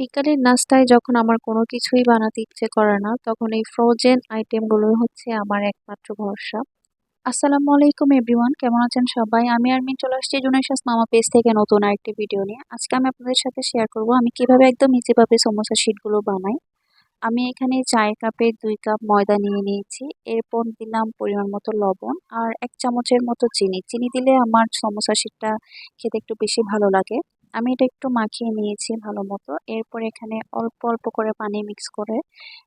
বিকালের নাস্তায় যখন আমার কোনো কিছুই বানাতে ইচ্ছে করে না, তখন এই ফ্রোজেন আইটেমগুলো হচ্ছে আমার একমাত্র ভরসা। আসসালামু আলাইকুম এভরিওয়ান কেমন আছেন সবাই? আমি আরমিন চলে আসছি জুনাইশাস মামা পেজ থেকে নতুন আরেকটি ভিডিও নিয়ে। আজকে আমি আপনাদের সাথে শেয়ার করব আমি কীভাবে একদম ইজিভাবে সমোসা শিটগুলো বানাই। আমি এখানে চায়ের কাপে দুই কাপ ময়দা নিয়ে নিয়েছি, এরপর দিলাম পরিমাণ মতো লবণ আর এক চামচের মতো চিনি। চিনি দিলে আমার সমোসা শিটটা খেতে একটু বেশি ভালো লাগে। আমি এটা একটু মাখিয়ে নিয়েছি ভালো মতো। এরপর এখানে অল্প অল্প করে পানি মিক্স করে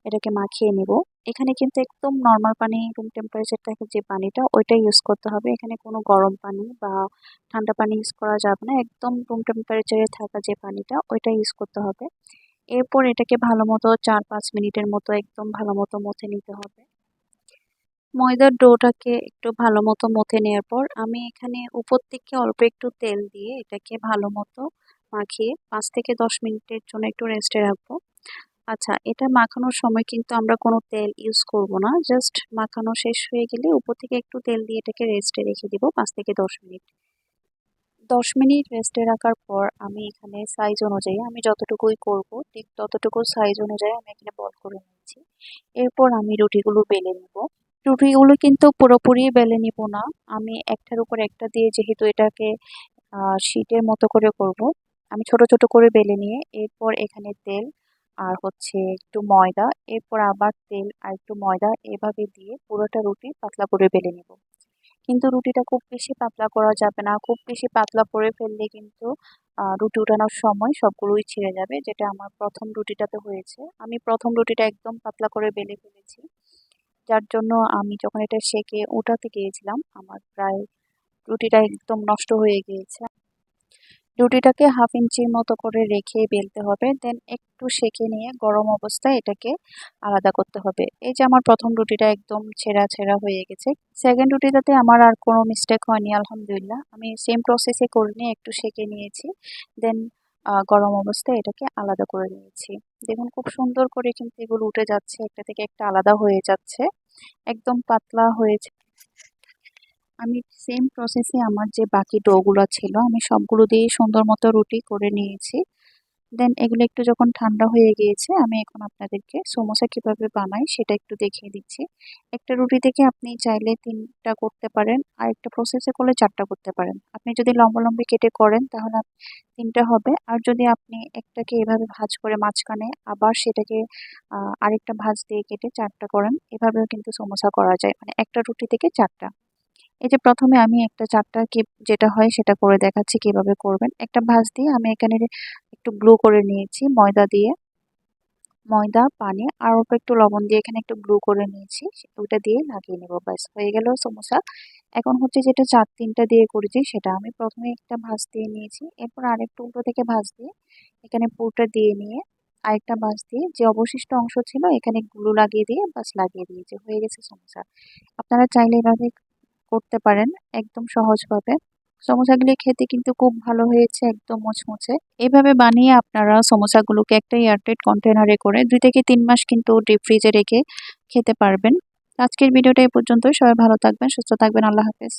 এটাকে মাখিয়ে নেব। এখানে কিন্তু একদম নর্মাল পানি রুম টেম্পারেচার থাকে যে পানিটা, ওইটা ইউজ করতে হবে। এখানে কোনো গরম পানি বা ঠান্ডা পানি ইউজ করা যাবে না। একদম রুম টেম্পারেচারে থাকা যে পানিটা, ওইটা ইউজ করতে হবে। এরপর এটাকে ভালো মতো চার, পাঁচ মিনিটের মতো একদম ভালো মতো মথে নিতে হবে। ময়দার ডোটাকে একটু ভালো মতো মথে নেওয়ার পর আমি এখানে উপর থেকে অল্প একটু তেল দিয়ে এটাকে ভালো মতো মাখিয়ে পাঁচ থেকে দশ মিনিটের জন্য একটু রেস্টে রাখব। আচ্ছা এটা মাখানোর সময় কিন্তু আমরা কোনো তেল ইউজ করব না। জাস্ট মাখানো শেষ হয়ে গেলে উপর থেকে একটু তেল দিয়ে এটাকে রেস্টে রেখে দিব পাঁচ থেকে দশ মিনিট। দশ মিনিট রেস্টে রাখার পর আমি এখানে সাইজ অনুযায়ী আমি যতটুকুই করব, ঠিক ততটুকু সাইজ অনুযায়ী আমি এখানে বল করে নিয়েছি। এরপর আমি রুটিগুলো বেলে নেব। রুটিগুলো কিন্তু পুরোপুরি বেলে নিব না। আমি একটার উপর একটা দিয়ে যেহেতু এটাকে শীটের মতো করে করব, আমি ছোট ছোট করে বেলে নিয়ে এরপর এখানে তেল আর হচ্ছে একটু ময়দা, এরপর আবার তেল আর একটু ময়দা এভাবে দিয়ে পুরোটা রুটি পাতলা করে বেলে নেব। কিন্তু রুটিটা খুব বেশি পাতলা করা যাবে না। খুব বেশি পাতলা করে ফেললে কিন্তু রুটি উঠানোর সময় সবগুলোই ছিঁড়ে যাবে, যেটা আমার প্রথম রুটিটাতে হয়েছে। আমি প্রথম রুটিটা একদম পাতলা করে বেলে ফেলেছি। যার জন্য আমি যখন এটা সেকে উঠাতে গিয়েছিলাম। আমার প্রায় রুটিটা একদম নষ্ট হয়ে গিয়েছে। রুটিটাকে হাফ ইঞ্চির মতো করে রেখে বেলতে হবে। দেন একটু সেকে নিয়ে গরম অবস্থায় এটাকে আলাদা করতে হবে। এই যে আমার প্রথম রুটিটা একদম ছেঁড়া ছেঁড়া হয়ে গেছে। সেকেন্ড রুটিটাতে আমার আর কোনো মিস্টেক হয়নি, আলহামদুলিল্লাহ। আমি সেম প্রসেসে করে নিয়ে একটু সেকে নিয়েছি। দেন গরম অবস্থায় এটাকে আলাদা করে নিয়েছি। দেখুন, খুব সুন্দর করে কিন্তু এগুলো উঠে যাচ্ছে। একটা থেকে একটা আলাদা হয়ে যাচ্ছে। একদম পাতলা হয়েছে। আমি সেম প্রসেসে আমার যে বাকি ডোগুলো ছিল, আমি সবগুলো দিয়ে সুন্দর মতো রুটি করে নিয়েছি। দেন এগুলো একটু যখন ঠান্ডা হয়ে গিয়েছে, আমি এখন আপনাদেরকে সমোসা কীভাবে বানাই সেটা একটু দেখিয়ে দিচ্ছি। একটা রুটি থেকে আপনি চাইলে তিনটা করতে পারেন, আর একটা প্রসেসে করলে চারটা করতে পারেন। আপনি যদি লম্বা লম্বি কেটে করেন তাহলে তিনটা হবে। আর যদি আপনি একটাকে এভাবে ভাজ করে মাঝখানে আবার সেটাকে আরেকটা ভাজ দিয়ে কেটে চারটা করেন, এভাবেও কিন্তু সমোসা করা যায়। মানে একটা রুটি থেকে চারটা। এই যে প্রথমে আমি একটা চারটা কি যেটা হয় সেটা করে দেখাচ্ছি কীভাবে করবেন। একটা ভাজ দিয়ে আমি এখানে একটু গ্লু করে নিয়েছি, ময়দা দিয়ে। ময়দা, পানি, আর অল্প একটু লবণ দিয়ে এখানে একটু গ্লু করে নিয়েছি। ওইটা দিয়ে লাগিয়ে নেব, ব্যাস। হয়ে গেল সমোসা। এখন হচ্ছে যেটা চার তিনটা দিয়ে করেছি, সেটা আমি প্রথমে একটা ভাঁজ দিয়ে নিয়েছি। এরপর আরেকটু উল্টো থেকে ভাঁজ দিয়ে এখানে পুরোটা দিয়ে নিয়ে আরেকটা ভাজ দিয়ে যে অবশিষ্ট অংশ ছিল, এখানে গ্লু লাগিয়ে দিয়ে বাস লাগিয়ে দিয়েছি। হয়ে গেছে সমোসা। আপনারা চাইলে এভাবে করতে পারেন, একদম সহজভাবে। সমোসাগুলি খেতে কিন্তু খুব ভালো হয়েছে, একদম মুচমুচে এভাবে বানিয়ে আপনারা সমোসাগুলোকে একটা এয়ারটাইট কন্টেনারে করে দুই থেকে তিন মাস কিন্তু ডিপ ফ্রিজে রেখে খেতে পারবেন। আজকের ভিডিওটা এ পর্যন্তই। সবাই ভালো থাকবেন, সুস্থ থাকবেন। আল্লাহ হাফেজ।